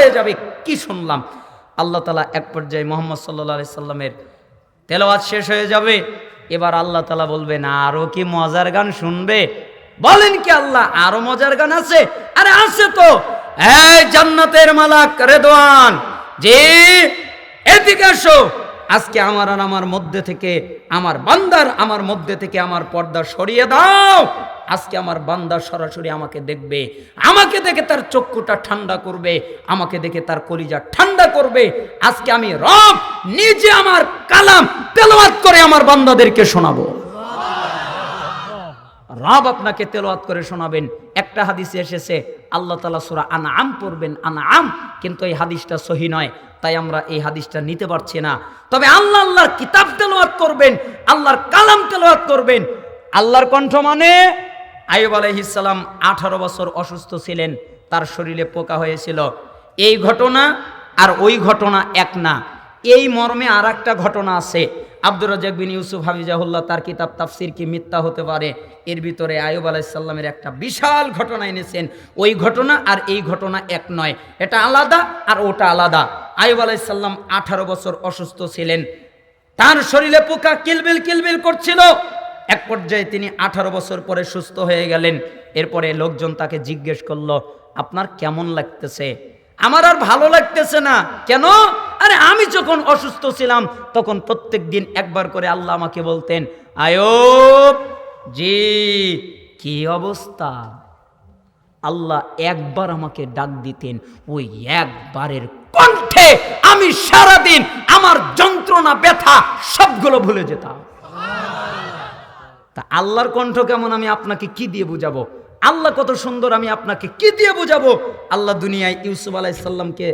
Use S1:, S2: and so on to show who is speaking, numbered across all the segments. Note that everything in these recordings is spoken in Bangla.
S1: হয়ে যাবে, কি শুনলাম? আল্লাহ তালা এক পর্যায়ে মোহাম্মদ সাল্লা সাল্লামের তেলাওয়াত শেষ হয়ে যাবে। এবার আল্লাহ তালা বলবেন, আরও কি মজার গান শুনবে? বলেন কি আল্লাহ, আরও মজার গান আছে? আরে আছে তো। এই জান্নাতের মালাক রেদওয়ান, জি, এদিকে আসো আজকে আমার আর আমার মধ্যে থেকে, আমার বান্দার আমার মধ্যে থেকে আমার পর্দা সরিয়ে দাও। আজকে আমার বান্দা সরাসরি আমাকে দেখবে, আমাকে দেখে তার চক্ষুটা ঠান্ডা করবে, আমাকে দেখে তার কলিজা ঠান্ডা করবে। আজকে আমি রব নিজে আমার কালাম তেলবাদ করে আমার বান্দাদেরকে শোনাবো। রব আপনাকে তেলাওয়াত করে শোনাবেন। একটা হাদিসে এসেছে, আল্লাহ তালা সুরা আম পড়বেন আম কিন্তু এই হাদিসটা সহি নয়, তাই আমরা এই হাদিসটা নিতে পারছি না। তবে আল্লাহ আল্লাহর কিতাব তেলাওয়াত করবেন, আল্লাহর কালাম তেলাওয়াত করবেন। আল্লাহর কণ্ঠ মানে আইব আলাইহিসাল্লাম আঠারো বছর অসুস্থ ছিলেন, তার শরীরে পোকা হয়েছিল। এই ঘটনা আর ওই ঘটনা এক না। এই মর্মে আর একটা ঘটনা আছে। আব্দুর রাজাক বিন ইউসুফ হাফিজাহুল্লাহ তার কিতাব তাফসির কি মিথ্যা হতে পারে? এর ভিতরে আয়ুব আলাইসাল্লামের একটা বিশাল ঘটনা এনেছেন। ওই ঘটনা আর এই ঘটনা এক নয়। এটা আলাদা আর ওটা আলাদা। আয়ুব আলাইসাল্লাম আঠারো বছর অসুস্থ ছিলেন। তার শরীরে পোকা কিলবিল কিলবিল করছিল। এক পর্যায়ে তিনি আঠারো বছর পরে সুস্থ হয়ে গেলেন। এরপরে লোকজন তাকে জিজ্ঞেস করল, আপনার কেমন লাগতেছে? আমার আর ভালো লাগতেছে না। কেন? আরে আমি যখন অসুস্থ ছিলাম, তখন প্রত্যেক দিন একবার করে আল্লাহ আমাকে বলতেন, আয়ব, জি, কি অবস্থা? আল্লাহ একবার আমাকে ডাক দিতেন, ওই একবারের কণ্ঠে আমি সারাদিন আমার যন্ত্রণা, ব্যথা সবগুলো ভুলে যেতাম। তা আল্লাহর কণ্ঠ কেমন, আমি আপনাকে কি দিয়ে বুঝাবো? আল্লাহ কত সুন্দর, আমি আপনাকে কি দিয়ে বোঝাবো? আল্লাহ দুনিয়ায় ইউসুফ আলাইসাল্লামকে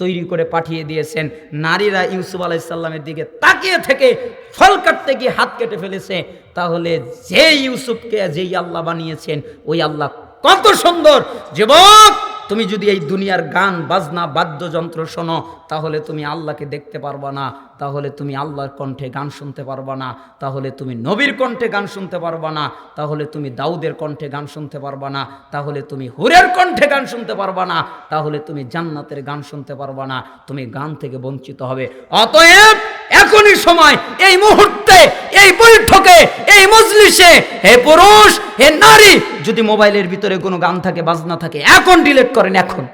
S1: তৈরি করে পাঠিয়ে দিয়েছেন। নারীরা ইউসুফ আলাইসাল্লামের দিকে তাকিয়ে থেকে ফল কাটতে গিয়ে হাত কেটে ফেলেছে। তাহলে যে ইউসুফকে, যেই আল্লাহ বানিয়েছেন, ওই আল্লাহ কত সুন্দর। যুবক তুমি যদি এই দুনিয়ার গান, বাজনা, বাদ্যযন্ত্র শোনো, তাহলে তুমি আল্লাহকে দেখতে পারবা না, তাহলে তুমি আল্লাহর কণ্ঠে গান শুনতে পারবা না, তাহলে তুমি নবীর কণ্ঠে গান শুনতে পারবা না, তাহলে তুমি দাউদের কণ্ঠে গান শুনতে পারবা না, তাহলে তুমি হুরের কণ্ঠে গান শুনতে পারবা না, তাহলে তুমি জান্নাতের গান শুনতে পারবা না, তুমি গান থেকে বঞ্চিত হবে। অতএব এখনই সময় এই মুহূর্তে, এই বৈঠকে, এই মজলিসে, হে পুরুষ, হে নারী, যদি মোবাইলের ভিতরে কোনো গান থাকে, বাজনা থাকে, এখন ডিলেট করেন, এখন।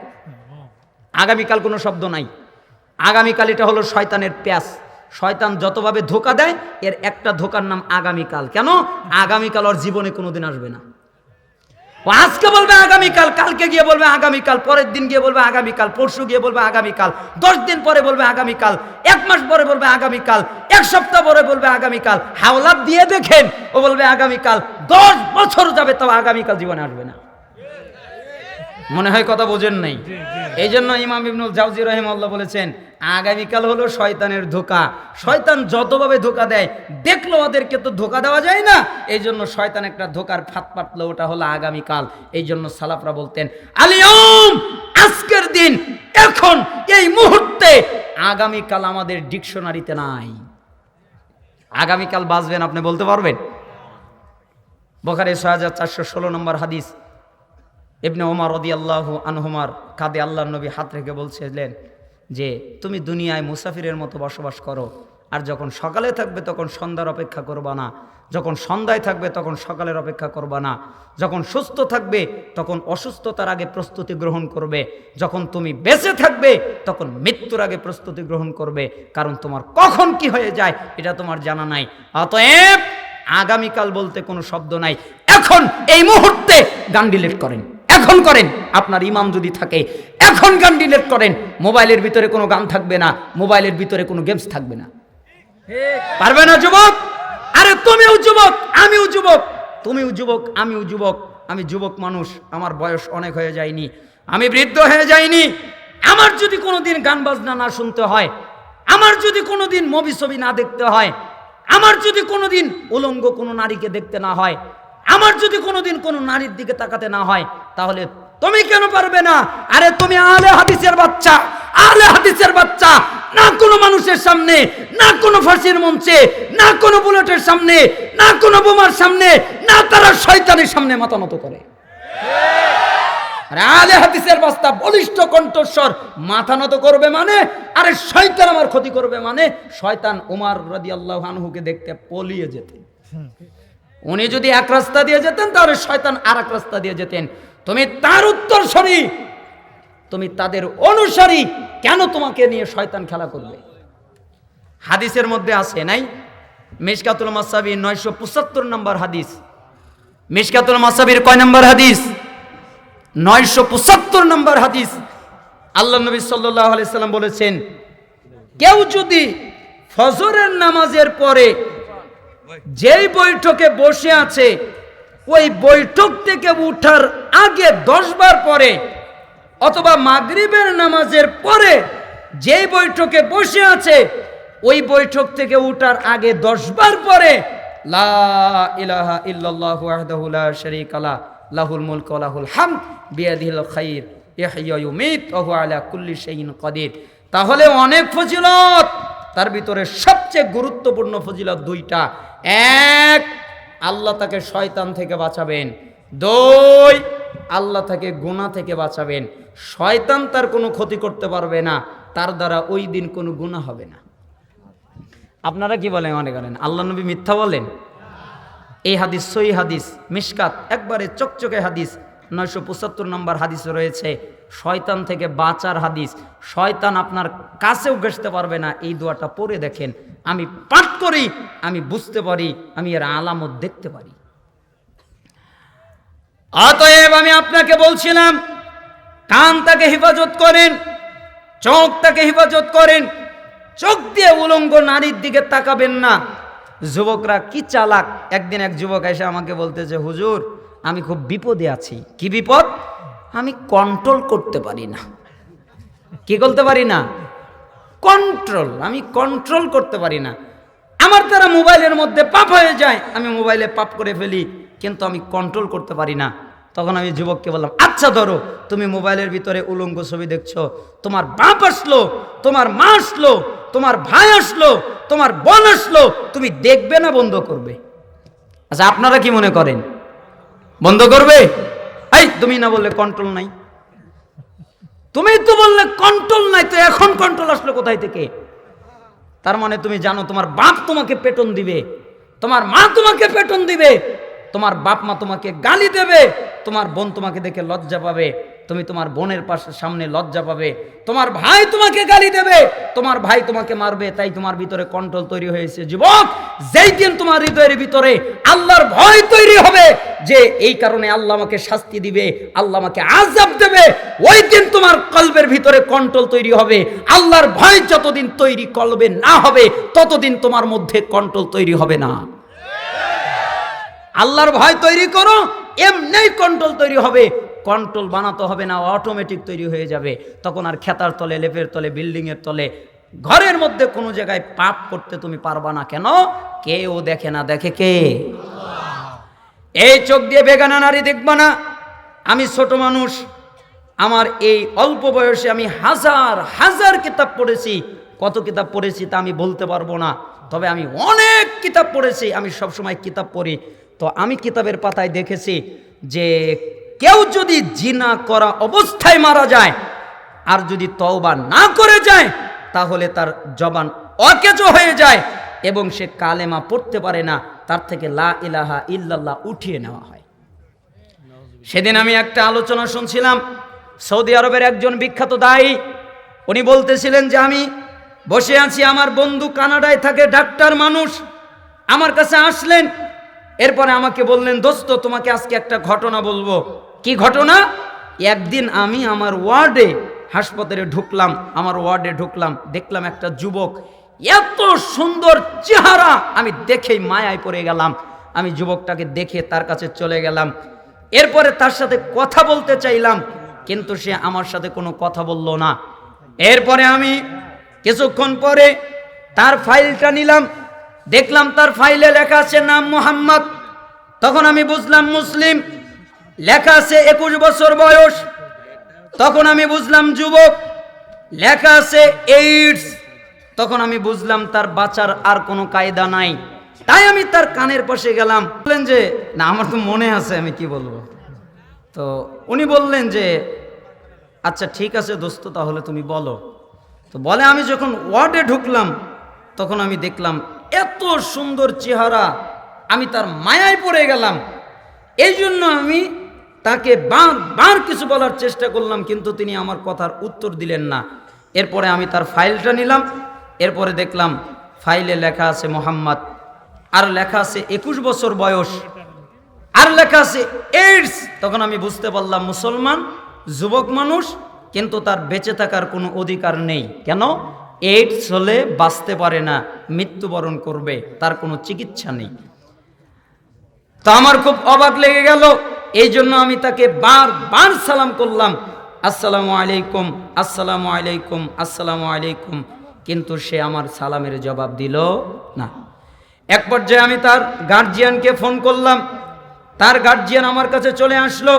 S1: আগামীকাল কোনো শব্দ নাই। আগামীকাল এটা হলো শয়তানের প্যাস শয়তান যতভাবে ধোকা দেয়, এর একটা ধোকার নাম আগামীকাল। কেন? আগামীকাল ওর জীবনে কোনোদিন আসবে না। ও আজকে বলবে আগামীকাল কালকে গিয়ে বলবে আগামীকাল পরের দিন গিয়ে বলবে আগামীকাল পরশু গিয়ে বলবে আগামীকাল দশ দিন পরে বলবে আগামীকাল এক মাস পরে বলবে আগামীকাল এক সপ্তাহ পরে বলবে আগামীকাল হাওলাত দিয়ে দেখেন ও বলবে আগামীকাল দশ বছর যাবে তবে আগামীকাল জীবনে আসবে না। মনে হয় কথা বোঝেন নাই? এই জন্য ইমাম ইবনুল জাউজি রহিমাল্লাহ বলেছেন আগামীকাল হলো শয়তানের ধোকা। শয়তান যতভাবে ধোকা দেয়, দেখল ওদেরকে তো ধোকা দেওয়া যায় না। এই জন্য শয়তান একটা ধোকার ফাত পাতলো, ওটা হলো আগামীকাল। এই জন্য সালাফরা বলতেন আলিয়ম আজকের দিন, এখন, এই মুহূর্তে, আগামীকাল আমাদের ডিকশনারিতে নাই। আগামীকাল বাঁচবেন আপনি বলতে পারবেন? বখারে ছয় হাজার চারশো ষোলো নম্বর হাদিস। ইবনে ওমর রদি আল্লাহ আনহুমার কাঁদে আল্লাহ নবী হাত রেখে বলছিলেন যে তুমি দুনিয়ায় মুসাফিরের মতো বসবাস করো, আর যখন সকালে থাকবে তখন সন্ধ্যার অপেক্ষা করবা না, যখন সন্ধ্যায় থাকবে তখন সকালের অপেক্ষা করবা না, যখন সুস্থ থাকবে তখন অসুস্থতার আগে প্রস্তুতি গ্রহণ করবে, যখন তুমি বেঁচে থাকবে তখন মৃত্যুর আগে প্রস্তুতি গ্রহণ করবে, কারণ তোমার কখন কি হয়ে যায় এটা তোমার জানা নাই। অতএব আগামীকাল বলতে কোনো শব্দ নাই। এখন এই মুহূর্তে গান ডিলিট করেন। এখন করেন। আপনার ইমাম যদি থাকে, এখন গান ডিলেট করেন। মোবাইলের ভিতরে কোনো গান থাকবে না, মোবাইলের ভিতরে কোনো গেমস থাকবে না। পারবে না যুবক? আরে তুমিও যুবক, আমিও যুবক। তুমিও যুবক, আমিও যুবক। আমি যুবক মানুষ, আমার বয়স অনেক হয়ে যায়নি। আমি বৃদ্ধ হয়ে যাইনি। আমার যদি কোনোদিন গান বাজনা না শুনতে হয়, আমার যদি কোনোদিন মুভি ছবি না দেখতে হয়, আমার যদি কোনোদিন উলঙ্গ কোনো নারীকে দেখতে না হয় আমার যদি কোনোদিন কোনো নারীর দিকে তাকাতে না হয়, তাহলে তুমি কেন পারবে না? আরে তুমি আলে হাদিসের বাচ্চা আলে হাদিসের বাচ্চা। না কোনো মানুষের সামনে, না কোনো ফাঁসির মঞ্চে, না কোনো বুলেটের সামনে, না কোনো বোমার সামনে, না তারা শয়তানের সামনে মাথা নত করে আলে হাদিসের বাস্তা বলিষ্ঠ কণ্ঠস্বর, মাথা নত করবে মানে? আরে শয়তান আমার ক্ষতি করবে মানে? শয়তান উমার রাদিয়াল্লাহু আনহুকে দেখতে পলিয়ে যেতেন উনি যদি এক রাস্তা দিয়ে যেতেন, তাহলে শয়তান আর এক রাস্তা দিয়ে যেতেন। তুমি তার উত্তর সরি তুমি তাদের অনুসারী। কেন তোমাকে নিয়ে শয়তান খেলা করবে? হাদিসের মধ্যে আছে নাই? মিশকাতুল মাসাবি নয়শো পঁচাত্তর নম্বর হাদিস। মিশকাতুল মাসাবির কয় নম্বর হাদিস? নয়শো পঁচাত্তর নম্বর হাদিস। আল্লাহ নবী সাল্লাহ আলাইসাল্লাম বলেছেন, কেউ যদি ফজরের নামাজের পরে যেই বৈঠকে বসে আছে, ওই বৈঠক থেকে উঠার আগে দশ বার পরে অথবা মাগরিবের নামাজের পরে যেই বৈঠকে বসে আছে, ওই বৈঠক থেকে উঠার আগে দশ বার পরে, লা লাহুল তাহলে অনেক ফজিলত, তার ভিতরে সবচেয়ে গুরুত্বপূর্ণ ফজিলত দুইটা। এক, আল্লাহ তাকে শয়তান থেকে বাঁচাবেন। দুই, আল্লাহ তাকে গুণা থেকে বাঁচাবেন। শয়তান তার কোনো ক্ষতি করতে পারবে না, তার দ্বারা ওই দিন কোনো গুণা হবে না। আপনারা কি বলেন মনে করেন আল্লাহ নবী মিথ্যা বলেন? এই হাদিস সই হাদিস, মিশকাত, একবারে চকচকে হাদিস। নয়শো পঁচাত্তর নম্বর হাদিস রয়েছে, শয়তান থেকে বাঁচার হাদিস। শয়তান আপনার কাছেও ঘেসতে পারবে না। এই দোয়াটা পড়ে দেখেন। আমি পাঠ করি, আমি বুঝতে পারি, আমি এর আলামত দেখতে পারি। অতএব আমি আপনাকে বলছিলাম, কান তাকে হেফাজত করেন, চোখ তাকে হেফাজত করেন। চোখ দিয়ে উলঙ্গ নারীর দিকে তাকাবেন না। যুবকরা কি চালাক? একদিন এক যুবক এসে আমাকে বলতেছে, হুজুর আমি খুব বিপদে আছি। কি বিপদ? আমি কন্ট্রোল করতে পারি না। কি করতে পারি না? কন্ট্রোল আমি কন্ট্রোল করতে পারি না। আমার দ্বারা মোবাইলের মধ্যে পাপ হয়ে যায়, আমি মোবাইলে পাপ করে ফেলি, কিন্তু আমি কন্ট্রোল করতে পারি না। তখন আমি যুবককে বললাম আচ্ছা ধরো, তুমি মোবাইলের ভিতরে উলঙ্গ ছবি দেখছ, তোমার বাপ আসলো, তোমার মা আসলো, তোমার ভাই আসলো, তোমার বোন আসলো, তুমি দেখবে না বন্ধ করবে। আচ্ছা আপনারা কি মনে করেন? বন্ধ করবে? এই, তুমি না বললে কন্ট্রোল নাই। তুমি তো বললে কন্ট্রোল নাই, তো এখন কন্ট্রোল আসলো কোথায় থেকে? তার মানে তুমি জানো, তোমার বাপ তোমাকে পেটন দিবে। তোমার মা তোমাকে পেটন দিবে। তোমার বাপ মা তোমাকে গালি দেবে। তোমার বোন তোমাকে দেখে লজ্জা পাবে। তুমি তোমার বোনের পাশে সামনে লজ্জা পাবে। তোমার ভাই তোমাকে গালি দেবে। তোমার ভাই তোমাকে মারবে, তাই তোমার ভিতরে কন্ট্রোল তৈরি হয়েছে। যুবক, যেই দিন তোমার হৃদয়ের ভিতরে আল্লাহর ভয় তৈরি হবে, যে এই কারণে আল্লাহ আমাকে শাস্তি দিবে, আল্লাহ আমাকে আজাব দেবে, ওই দিন তোমার কলবের ভিতরে কন্ট্রোল তৈরি হবে। আল্লাহর ভয় যতদিন তৈরি কলবে না হবে, ততদিন তোমার মধ্যে কন্ট্রোল তৈরি হবে না। আল্লাহর ভয় তৈরি করো, এমনি কন্ট্রোল তৈরি হবে। কন্ট্রোল বানাতে হবে না অটোমেটিক তৈরি হয়ে যাবে। তখন আর খেতার তলে, লেপের তলে বিল্ডিংয়ের তলে, ঘরের মধ্যে কোনো জায়গায় পাপ করতে তুমি পারবা না। কেন? কেউ দেখে না, দেখে কে? এই চোখ দিয়ে বেগানা নারী দেখবা না। আমি ছোট মানুষ, আমার এই অল্প বয়সে আমি হাজার হাজার কিতাব পড়েছি। কত কিতাব পড়েছি তা আমি বলতে পারব না। তবে আমি অনেক কিতাব পড়েছি, আমি সবসময় কিতাব পড়ি। তো আমি কিতাবের পাতায় দেখেছি যে কেউ যদি জিনা করা অবস্থায় মারা যায়, আর যদি তওবা না করে যায়, তাহলে তার জবান অকেজো হয়ে যায় এবং সে কালেমা পড়তে পারে না, তার থেকে লা ইলাহা ইল্লাল্লাহ উঠিয়ে নেওয়া হয়। সেদিন আমি একটা আলোচনা শুনছিলাম, সৌদি আরবের একজন বিখ্যাত দায়ী, উনি বলতেছিলেন যে আমি বসে আছি, আমার বন্ধু কানাডায় থাকে ডাক্তার মানুষ, আমার কাছে আসলেন, এরপরে আমাকে বললেন, দোস্ত, তোমাকে আজকে একটা ঘটনা বলব। কি ঘটনা? একদিন আমি আমার ওয়ার্ডে, হাসপাতালে ঢুকলাম, আমার ওয়ার্ডে ঢুকলাম, দেখলাম একটা যুবক, এত সুন্দর চেহারা। আমি দেখেই মায়ায় পড়ে গেলাম। আমি যুবকটাকে দেখে তার কাছে চলে গেলাম। এরপরে তার সাথে কথা বলতে চাইলাম, কিন্তু সে আমার সাথে কোনো কথা বলল না। এরপরে আমি কিছুক্ষণ পরে তার ফাইলটা নিলাম, দেখলাম তার ফাইলে লেখা আছে নাম মোহাম্মদ। তখন আমি বুঝলাম মুসলিম লেখা আছে একুশ বছর বয়স। তখন আমি বুঝলাম, যুবক, লেখা আছে এইডস তখন আমি বুঝলাম, তার বাঁচার আর কোনো কায়দা নাই। তাই আমি তার কানের পাশে গেলাম। বললেন যে, না, আমার তো মনে আছে, আমি কি বলব? তো উনি বললেন যে আচ্ছা ঠিক আছে দোস্ত, তাহলে তুমি বলো। তো বলে, আমি যখন ওয়ার্ডে ঢুকলাম, তখন আমি দেখলাম, এত সুন্দর চেহারা। আমি তার মায়ায় পড়ে গেলাম। এই জন্য আমি তাকে বার বার কিছু বলার চেষ্টা করলাম, কিন্তু তিনি আমার কথার উত্তর দিলেন না। এরপরে আমি তার ফাইলটা নিলাম, এরপরে দেখলাম ফাইলে লেখা আছে মোহাম্মদ, আর লেখা আছে একুশ বছর বয়স, আর লেখা আছে এইডস তখন আমি বুঝতে পারলাম মুসলমান, যুবক মানুষ, কিন্তু তার বেঁচে থাকার কোনো অধিকার নেই। কেন? এইডস হলে বাঁচতে পারে না, মৃত্যুবরণ করবে, তার কোনো চিকিৎসা নেই। তো আমার খুব অবাক লেগে গেল এই জন্য আমি তাকে বার বার সালাম করলাম, আসসালামু আলাইকুম আসসালামু আলাইকুম আসসালামু আলাইকুম। কিন্তু সে আমার সালামের জবাব দিল না। এক পর্যায়ে আমি তার গার্জিয়ানকে ফোন করলাম, তার গার্জিয়ান আমার কাছে চলে আসলো,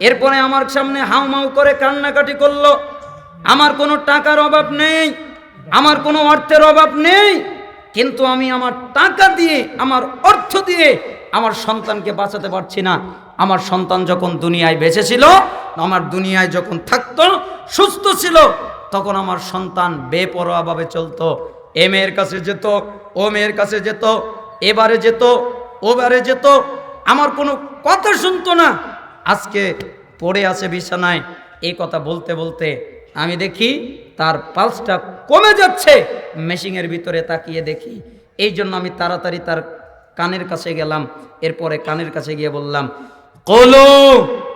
S1: এরপরে আমার সামনে হাউমাউ করে কান্নাকাটি করল, আমার কোনো টাকার অভাব নেই, আমার কোনো অর্থের অভাব নেই, কিন্তু আমি আমার টাকা দিয়ে, আমার অর্থ দিয়ে, আমার সন্তানকে বাঁচাতে পারছি না। আমার সন্তান যখন দুনিয়ায় বেঁচে ছিল আমার দুনিয়ায় যখন থাকতো, সুস্থ ছিল, তখন আমার সন্তান বেপরোয়াভাবে চলতো। এ মেয়ের কাছে যেত, ও মেয়ের কাছে যেত, এবারে যেত, ওবারে যেত। আমার কোনো কথা শুনতো না। আজকে পড়ে আছে বিছানায়, এই কথা বলতে বলতে আমি দেখি তার পালসটা কমে যাচ্ছে। মেশিনের ভিতরে তাকিয়ে দেখি। এই জন্য আমি তাড়াতাড়ি তার কানের কাছে গেলাম। এরপরে কানের কাছে গিয়ে বললাম কলু,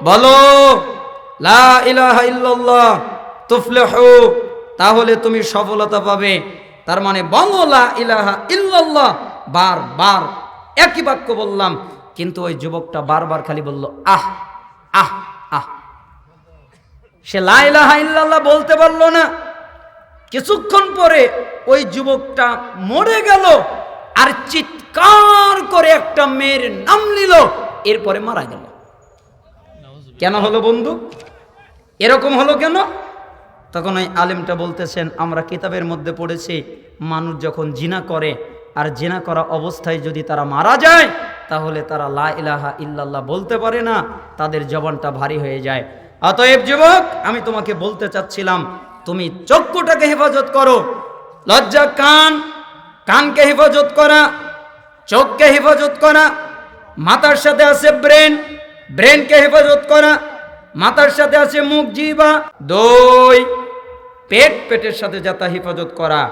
S1: বলো, লা ইলাহা ইল্লাল্লাহ, তুফলিহু, তাহলে তুমি সফলতা পাবে। তার মানে বলো, লা ইলাহা ইল্লাল্লাহ বার বার একই বাক্য বললাম, কিন্তু ওই যুবকটা বারবার খালি বলল, আহ আহ আহ। সে লা ইলাহা ইল্লাল্লাহ বলতে পারল না। কিছুক্ষণ পরে ওই যুবকটা মরে গেল আর চিৎকার করে একটা মেয়ের নাম নিল, এরপরে মারা গেল। কেন হলো বন্ধু? এরকম হলো কেন? তখন ওই আলেমটা বলতেছেন, আমরা কিতাবের মধ্যে পড়েছি, মানুষ যখন জিনা করে, আর জিনা করা অবস্থায় যদি তারা মারা যায়, তাহলে তারা লা ইলাহা ইল্লাল্লাহ বলতে পারে না, তাদের জবানটা ভারী হয়ে যায়। অতএব যুবক, আমি তোমাকে বলতে চাচ্ছিলাম, তুমি চক্ষুটাকে হেফাজত করো, লজ্জা কান, কানকে হেফাজত করা, চোখকে হেফাজত করা, মাথার সাথে আছে ব্রেন ব্রেনকে হেফাজত করা, মাথার সাথে আছে মুখ জিবা দই, পেট, পেটের সাথে যাতা হেফাজত করা,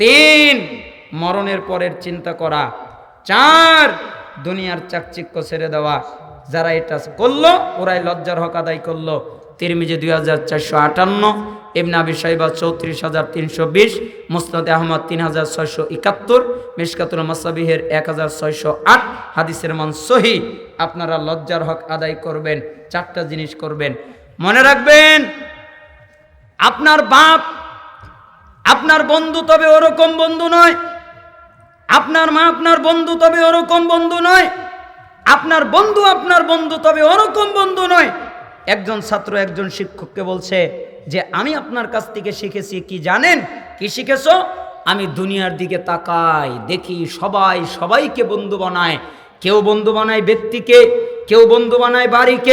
S1: তিন, মরণের পরের চিন্তা করা, চার, দুনিয়ার চাকচিক্য ছেড়ে দেওয়া, যারা এটা করল, ওরাই লজ্জার হক আদায় করল। তিরমিজি দুই হাজার চারশো আটান্ন ইবনা সাইবা চৌত্রিশ হাজার তিনশো বিশ, মুসনাদ আহমদ তিন হাজার ছয়শো একাত্তর মিসকাতুল মাসাবিহের এক হাজার ছয়শো আট, হাদিসের মান সহি। আপনারা লজ্জার হক আদায় করবেন, চারটা জিনিস করবেন। মনে রাখবেন, আপনার বাপ, আপনার বন্ধু তবে ওরকম বন্ধু নয়। আপনার মা আপনার বন্ধু তবে ওরকম বন্ধু নয়। আপনার বন্ধু আপনার বন্ধু তবে ওরকম বন্ধু নয়। একজন ছাত্র, একজন শিক্ষককে বলছে যে, আমি আপনার কাছ থেকে শিখেছি, কি জানেন? কি শিখেছো? আমি দুনিয়ার দিকে তাকাই, দেখি সবাই সবাইকে বন্ধু বানায়। কেউ বন্ধু বানায় ব্যক্তিকে, কেউ বন্ধু বানায় বাড়িকে।